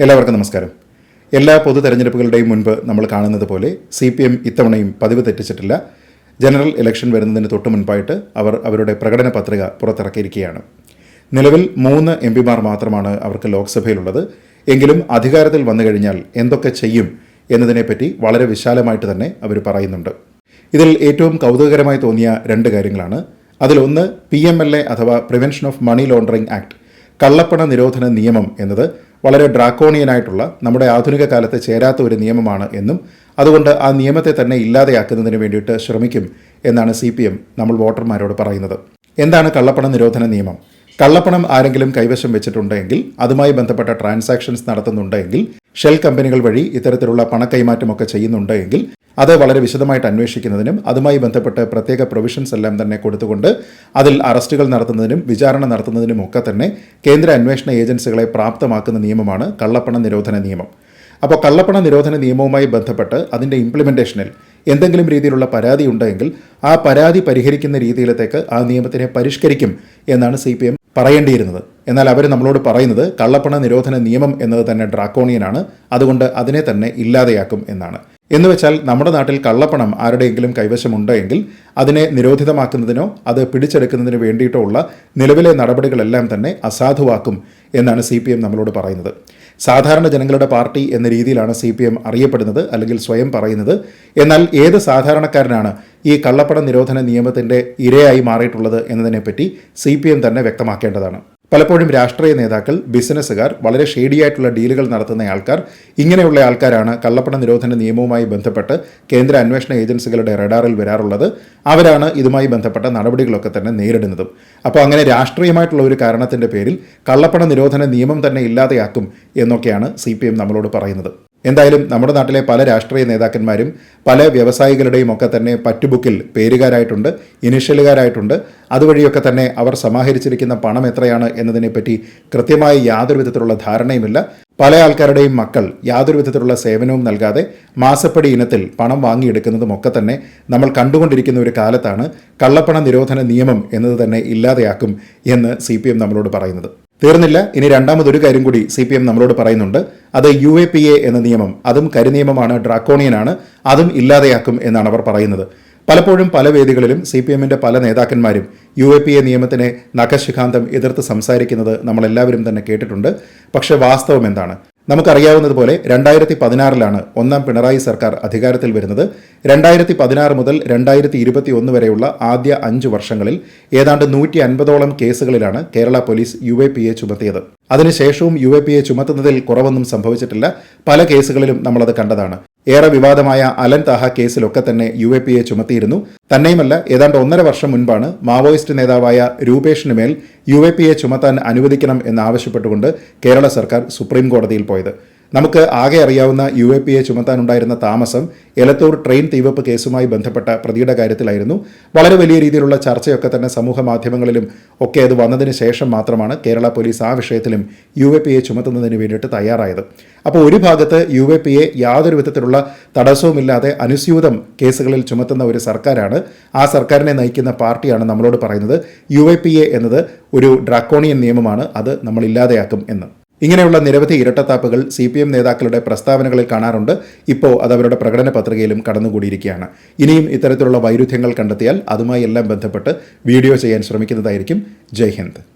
എല്ലാവർക്കും നമസ്കാരം. എല്ലാ പൊതു തെരഞ്ഞെടുപ്പുകളുടെയും മുൻപ് നമ്മൾ കാണുന്നത് പോലെ സി പി എം ഇത്തവണയും പതിവ് തെറ്റിച്ചിട്ടില്ല. ജനറൽ ഇലക്ഷൻ വരുന്നതിന് തൊട്ട് മുൻപായിട്ട് അവർ അവരുടെ പ്രകടന പത്രിക പുറത്തിറക്കിയിരിക്കുകയാണ്. നിലവിൽ മൂന്ന് എം പിമാർ മാത്രമാണ് അവർക്ക് ലോക്സഭയിലുള്ളത്. എങ്കിലും അധികാരത്തിൽ വന്നു കഴിഞ്ഞാൽ എന്തൊക്കെ ചെയ്യും എന്നതിനെപ്പറ്റി വളരെ വിശാലമായിട്ട് തന്നെ അവർ പറയുന്നുണ്ട്. ഇതിൽ ഏറ്റവും കൗതുകകരമായി തോന്നിയ രണ്ട് കാര്യങ്ങളാണ്. അതിലൊന്ന് പി എം എൽ എ അഥവാ prevention of money laundering act കള്ളപ്പണ നിരോധന നിയമം എന്നത് വളരെ ഡ്രാക്കോണിയനായിട്ടുള്ള നമ്മുടെ ആധുനിക കാലത്ത് ചേരാത്ത ഒരു നിയമമാണ് എന്നും അതുകൊണ്ട് ആ നിയമത്തെ തന്നെ ഇല്ലാതെയാക്കുന്നതിന് വേണ്ടിയിട്ട് ശ്രമിക്കും എന്നാണ് സി നമ്മൾ വോട്ടർമാരോട് പറയുന്നത്. എന്താണ് കള്ളപ്പണ നിരോധന നിയമം? കള്ളപ്പണം ആരെങ്കിലും കൈവശം വെച്ചിട്ടുണ്ടെങ്കിൽ അതുമായി ബന്ധപ്പെട്ട ട്രാൻസാക്ഷൻസ് നടത്തുന്നുണ്ടെങ്കിൽ ഷെൽ കമ്പനികൾ വഴി ഇത്തരത്തിലുള്ള പണക്കൈമാറ്റമൊക്കെ ചെയ്യുന്നുണ്ടെങ്കിൽ അത് വളരെ വിശദമായിട്ട് അന്വേഷിക്കുന്നതിനും അതുമായി ബന്ധപ്പെട്ട് പ്രത്യേക പ്രൊവിഷൻസ് എല്ലാം തന്നെ കൊടുത്തുകൊണ്ട് അതിൽ അറസ്റ്റുകൾ നടത്തുന്നതിനും വിചാരണ നടത്തുന്നതിനും ഒക്കെ തന്നെ കേന്ദ്ര അന്വേഷണ ഏജൻസികളെ പ്രാപ്തമാക്കുന്ന നിയമമാണ് കള്ളപ്പണ നിരോധന നിയമം. അപ്പോൾ കള്ളപ്പണ നിരോധന നിയമവുമായി ബന്ധപ്പെട്ട് അതിന്റെ ഇംപ്ലിമെന്റേഷനിൽ എന്തെങ്കിലും രീതിയിലുള്ള പരാതി ഉണ്ടെങ്കിൽ ആ പരാതി പരിഹരിക്കുന്ന രീതിയിലത്തേക്ക് ആ നിയമത്തിനെ പരിഷ്കരിക്കും എന്നാണ് സി പറയേണ്ടിയിരുന്നത്. എന്നാൽ അവർ നമ്മളോട് പറയുന്നത് കള്ളപ്പണ നിരോധന നിയമം എന്നത് തന്നെ ഡ്രാക്കോണിയനാണ്. അതുകൊണ്ട് അതിനെ തന്നെ ഇല്ലാതെയാക്കും എന്നാണ്. എന്ന് വെച്ചാൽ നമ്മുടെ നാട്ടിൽ കള്ളപ്പണം ആരുടെയെങ്കിലും കൈവശമുണ്ടെങ്കിൽ അതിനെ നിരോധിതമാക്കുന്നതിനോ അത് പിടിച്ചെടുക്കുന്നതിനോ വേണ്ടിയിട്ടോ ഉള്ള നിലവിലെ നടപടികളെല്ലാം തന്നെ അസാധുവാക്കും എന്നാണ് സി പി എം നമ്മളോട് പറയുന്നത്. സാധാരണ ജനങ്ങളുടെ പാർട്ടി എന്ന രീതിയിലാണ് സി പി എം അറിയപ്പെടുന്നത് അല്ലെങ്കിൽ സ്വയം പറയുന്നത്. എന്നാൽ ഏത് സാധാരണക്കാരനാണ് ഈ കള്ളപ്പണ നിരോധന നിയമത്തിന്റെ ഇരയായി മാറിയിട്ടുള്ളത് എന്നതിനെപ്പറ്റി സി പി എം തന്നെ വ്യക്തമാക്കേണ്ടതാണ്. പലപ്പോഴും രാഷ്ട്രീയ നേതാക്കൾ ബിസിനസ്സുകാർ വളരെ ഷേഡിയായിട്ടുള്ള ഡീലുകൾ നടത്തുന്ന ആൾക്കാർ ഇങ്ങനെയുള്ള ആൾക്കാരാണ് കള്ളപ്പണ നിരോധന നിയമവുമായി ബന്ധപ്പെട്ട് കേന്ദ്ര അന്വേഷണ ഏജൻസികളുടെ റഡാറിൽ വരാറുള്ളത്. അവരാണ് ഇതുമായി ബന്ധപ്പെട്ട നടപടികളൊക്കെ തന്നെ നേരിടുന്നതും. അപ്പോൾ അങ്ങനെ രാഷ്ട്രീയമായിട്ടുള്ള ഒരു കാരണത്തിന്റെ പേരിൽ കള്ളപ്പണ നിരോധന നിയമം തന്നെ ഇല്ലാതെയാക്കും എന്നൊക്കെയാണ് സി നമ്മളോട് പറയുന്നത്. എന്തായാലും നമ്മുടെ നാട്ടിലെ പല രാഷ്ട്രീയ നേതാക്കന്മാരും പല വ്യവസായികളുടെയും ഒക്കെ തന്നെ പറ്റുബുക്കിൽ പേരുകാരായിട്ടുണ്ട് ഇനിഷ്യലുകാരായിട്ടുണ്ട്. അതുവഴിയൊക്കെ തന്നെ അവർ സമാഹരിച്ചിരിക്കുന്ന പണം എത്രയാണ് എന്നതിനെപ്പറ്റി കൃത്യമായി യാതൊരു വിധത്തിലുള്ള ധാരണയുമില്ല. പല ആൾക്കാരുടെയും മക്കൾ യാതൊരു വിധത്തിലുള്ള സേവനവും നൽകാതെ മാസപ്പടി ഇനത്തിൽ പണം വാങ്ങിയെടുക്കുന്നതും ഒക്കെ തന്നെ നമ്മൾ കണ്ടുകൊണ്ടിരിക്കുന്ന ഒരു കാലത്താണ് കള്ളപ്പണ നിരോധന നിയമം എന്നത് തന്നെ ഇല്ലാതെയാക്കും എന്ന് സി നമ്മളോട് പറയുന്നത്. തീർന്നില്ല. ഇനി രണ്ടാമതൊരു കാര്യം കൂടി സി പി എം നമ്മളോട് പറയുന്നുണ്ട്. അത് യു എ പി എ എന്ന നിയമം അതും കരിനിയമമാണ് ഡ്രാക്കോണിയനാണ് അതും ഇല്ലാതെയാക്കും എന്നാണ് അവർ പറയുന്നത്. പലപ്പോഴും പല വേദികളിലും സി പി എമ്മിന്റെ പല നേതാക്കന്മാരും യു എ പി എ നിയമത്തിനെ നഖശിഖാന്തം എതിർത്ത് സംസാരിക്കുന്നത് നമ്മളെല്ലാവരും തന്നെ കേട്ടിട്ടുണ്ട്. പക്ഷേ വാസ്തവം എന്താണ്? നമുക്കറിയാവുന്നതുപോലെ രണ്ടായിരത്തി പതിനാറിലാണ് ഒന്നാം പിണറായി സർക്കാർ അധികാരത്തിൽ വരുന്നത്. രണ്ടായിരത്തി പതിനാറ് മുതൽ രണ്ടായിരത്തി ഇരുപത്തി ഒന്ന് വരെയുള്ള ആദ്യ അഞ്ച് വർഷങ്ങളിൽ ഏതാണ്ട് നൂറ്റി അൻപതോളം കേസുകളിലാണ് Kerala police U A P A ചുമത്തിയത്. അതിനുശേഷവും യു എ പി എ ചുമത്തുന്നതിൽ കുറവൊന്നും സംഭവിച്ചിട്ടില്ല. പല കേസുകളിലും നമ്മളത് കണ്ടതാണ്. ഏറെ വിവാദമായ അലൻ താഹ കേസിലൊക്കെ തന്നെ യു എ പി എ ചുമത്തിയിരുന്നു. തന്നെയുമല്ല ഏതാണ്ട് ഒന്നര വർഷം മുൻപാണ് മാവോയിസ്റ്റ് നേതാവായ രൂപേഷിന് മേൽ യു എ പി എ ചുമത്താൻ അനുവദിക്കണം എന്നാവശ്യപ്പെട്ടുകൊണ്ട് കേരള സർക്കാർ സുപ്രീം കോടതിയിൽ പോയത്. നമുക്ക് ആകെ അറിയാവുന്ന യു എ പി എ ചുമത്താനുണ്ടായിരുന്ന താമസം എലത്തൂർ ട്രെയിൻ തീവപ്പ് കേസുമായി ബന്ധപ്പെട്ട പ്രതിയുടെ കാര്യത്തിലായിരുന്നു. വളരെ വലിയ രീതിയിലുള്ള ചർച്ചയൊക്കെ തന്നെ സമൂഹ മാധ്യമങ്ങളിലും ഒക്കെ അത് വന്നതിന് ശേഷം മാത്രമാണ് കേരള പോലീസ് ആ വിഷയത്തിലും യു എ പി എ ചുമത്തുന്നതിന് വേണ്ടിയിട്ട് തയ്യാറായത്. അപ്പോൾ ഒരു ഭാഗത്ത് യു എ പി എ യാതൊരു വിധത്തിലുള്ള തടസ്സവുമില്ലാതെ അനുസ്യൂതം കേസുകളിൽ ചുമത്തുന്ന ഒരു സർക്കാരാണ്. ആ സർക്കാരിനെ നയിക്കുന്ന പാർട്ടിയാണ് നമ്മളോട് പറയുന്നത്. യു എ പി എ എന്നത് ഒരു ഡ്രാക്കോണിയൻ നിയമമാണ്. അത് നമ്മൾ ഇല്ലാതെയാക്കും എന്ന്. ഇങ്ങനെയുള്ള നിരവധി ഇരട്ടത്താപ്പുകൾ സി പി എം നേതാക്കളുടെ പ്രസ്താവനകളിൽ കാണാറുണ്ട്. ഇപ്പോൾ അത് അവരുടെ പ്രകടന പത്രികയിലും കടന്നുകൂടിയിരിക്കുകയാണ്. ഇനിയും ഇത്തരത്തിലുള്ള വൈരുദ്ധ്യങ്ങൾ കണ്ടെത്തിയാൽ അതുമായി എല്ലാം ബന്ധപ്പെട്ട് വീഡിയോ ചെയ്യാൻ ശ്രമിക്കുന്നതായിരിക്കും. ജയ് ഹിന്ദ്.